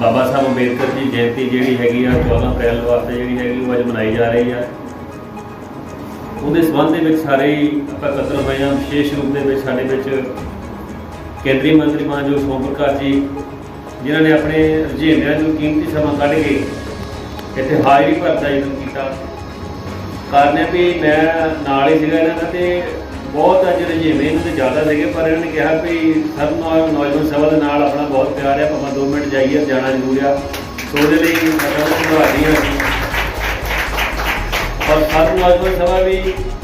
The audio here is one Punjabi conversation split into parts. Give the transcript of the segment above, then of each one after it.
ਬਾਬਾ ਸਾਹਿਬ ਅੰਬੇਦਕਰ ਦੀ ਜਯੰਤੀ ਜਿਹੜੀ ਹੈਗੀ ਆ 14 ਅਪ੍ਰੈਲ ਵਾਸਤੇ ਜਿਹੜੀ ਹੈਗੀ, ਉਹ ਅੱਜ ਮਨਾਈ ਜਾ ਰਹੀ ਆ। ਉਹਦੇ ਸਬੰਧ ਦੇ ਵਿੱਚ ਸਾਰੇ ਹੀ ਆਪਾਂ ਇਕੱਤਰ ਹੋਏ ਹਾਂ ਵਿਸ਼ੇਸ਼ ਰੂਪ ਦੇ ਵਿੱਚ ਸਾਡੇ ਵਿੱਚ ਕੇਂਦਰੀ ਮੰਤਰੀ ਮਾਨਯੋਗ ਸੋਮ ਪ੍ਰਕਾਸ਼ ਜੀ, ਜਿਨ੍ਹਾਂ ਨੇ ਆਪਣੇ ਰੁਝੇਵਿਆਂ ਨੂੰ ਕੀਮਤੀ ਸਮਾਂ ਕੱਢ ਕੇ ਇੱਥੇ ਹਾਜ਼ਰੀ ਭਰਦਾ ਯਤਨ ਕੀਤਾ। ਕਾਰਨ ਹੈ ਵੀ ਮੈਂ ਨਾਲ ਹੀ ਸੀਗਾ ਇਹਨਾਂ ਦਾ ਤੇ ਬਹੁਤ ਆ ਜਿਹੜੇ ਜਿਵੇਂ ਇਹਨਾਂ ਦੇ ਜ਼ਿਆਦਾ ਸੀਗੇ ਪਰ ਇਹਨਾਂ ਨੇ ਕਿਹਾ ਵੀ ਸਭ ਨੌਜਵਾਨ ਸਭਾ ਦੇ ਨਾਲ ਆਪਣਾ ਬਹੁਤ ਪਿਆਰ ਹੈ ਭਾਵੇਂ 2 ਮਿੰਟ ਜਾਈਏ, ਜਾਣਾ ਜ਼ਰੂਰ ਆ। ਸੋ ਉਹਦੇ ਲਈ ਮਤਲਬ ਧੰਨਵਾਦੀ ਹਾਂ। ਅਸੀਂ ਔਰ ਸਾਰੀ ਨੌਜਵਾਨ ਸਭਾ ਵੀ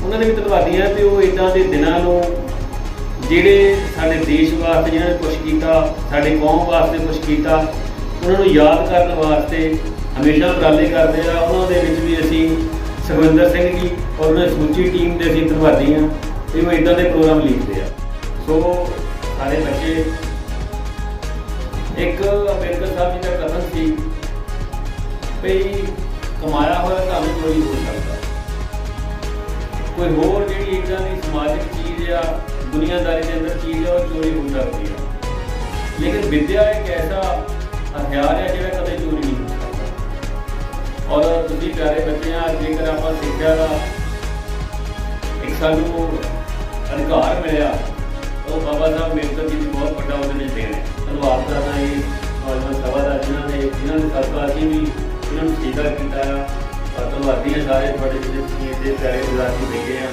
ਉਹਨਾਂ ਨੇ ਵੀ ਧੰਨਵਾਦੀ ਹਾਂ ਵੀ ਉਹ ਇਦਾਂ ਦੇ ਦਿਨਾਂ ਨੂੰ ਜਿਹੜੇ ਸਾਡੇ ਦੇਸ਼ ਵਾਸਤੇ ਜਿਹਨਾਂ ਨੇ ਕੁਝ ਕੀਤਾ, ਸਾਡੇ ਕੌਮ ਵਾਸਤੇ ਕੁਝ ਕੀਤਾ, ਉਹਨਾਂ ਨੂੰ ਯਾਦ ਕਰਨ ਵਾਸਤੇ ਹਮੇਸ਼ਾ ਉਪਰਾਲੇ ਕਰਦੇ ਆ। ਉਹਨਾਂ ਦੇ ਵਿੱਚ ਵੀ ਅਸੀਂ ਸੁਖਵਿੰਦਰ ਸਿੰਘ ਜੀ ਔਰ ਉਹਨਾਂ ਦੀ ਸਮੁੱਚੀ ਟੀਮ ਦੇ ਅਸੀਂ ਧੰਨਵਾਦੀ ਹਾਂ। ਵੀ ਉਹ ਇਦਾਂ ਦੇ ਪ੍ਰੋਗਰਾਮ ਲਿਖਦੇ ਆ। ਸੋ ਸਾਰੇ ਬੱਚੇ, ਇੱਕ ਅੰਬੇਦਕਰ ਸਾਹਿਬ ਜੀ ਦਾ ਕਥਨ ਸੀ। ਵੀ ਕਮਾਇਆ ਹੋਇਆ ਧਨ ਚੋਰੀ ਹੋ ਸਕਦਾ। ਕੋਈ ਹੋਰ ਜਿਹੜੀ ਇਦਾਂ ਦੀ ਸਮਾਜਿਕ ਚੀਜ਼ ਆ, ਦੁਨੀਆਦਾਰੀ ਦੇ ਅੰਦਰ ਚੀਜ਼ ਆ, ਉਹ ਚੋਰੀ ਹੋ ਸਕਦੀ ਆ। ਲੇਕਿਨ ਵਿਦਿਆ ਇੱਕ ਐਸਾ ਹਥਿਆਰ ਹੈ ਜਿਹੜਾ ਕਦੇ ਚੋਰੀ ਨਹੀਂ ਹੋ ਸਕਦਾ। ਔਰ ਤੁਸੀਂ ਪਿਆਰੇ ਬੱਚੇ ਆ ਜੇਕਰ ਆਪਾਂ ਸਿੱਖਿਆ ਦਾ ਇੱਕ ਸਾਨੂੰ ਅਧਿਕਾਰ ਮਿਲਿਆ। ਉਹ ਬਾਬਾ ਸਾਹਿਬ ਅੰਬੇਦਕਰ ਜੀ ਦੀ ਬਹੁਤ ਵੱਡਾ ਉਹਦੇ ਵਿੱਚ ਦੇਣ ਹੈ। ਧੰਨਵਾਦ ਕਰਦਾ ਇਹ ਨੌਜਵਾਨ ਸਭਾ ਦਾ ਜਿਨ੍ਹਾਂ ਨੇ ਜਿਨ੍ਹਾਂ ਨੇ ਸਦਕਾ ਅਸੀਂ ਵੀ ਇਹਨਾਂ ਨੂੰ ਸਵੀਕਾਰ ਕੀਤਾ ਆ। ਧੰਨਵਾਦੀ ਹਾਂ ਸਾਰੇ ਤੁਹਾਡੇ ਜਿਹੜੇ ਸੀ ਦੇ ਪਿਆਰੇ ਵਿਦਿਆਰਥੀ ਬੈਠੇ ਆ।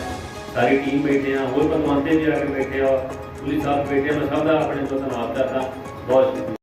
ਸਾਰੀ ਟੀਮ ਬੈਠੇ ਆ। ਹੋਰ ਪਤਵੰਤੇ ਵੀ ਆ ਕੇ ਬੈਠੇ ਆ। ਪੁਲਿਸ ਸਾਹਿਬ ਬੈਠੇ ਆ। ਮੈਂ ਸਭ ਦਾ ਆਪਣੇ ਤੋਂ ਧੰਨਵਾਦ ਕਰਦਾ। ਬਹੁਤ ਸ਼ੁਕਰੀਆ।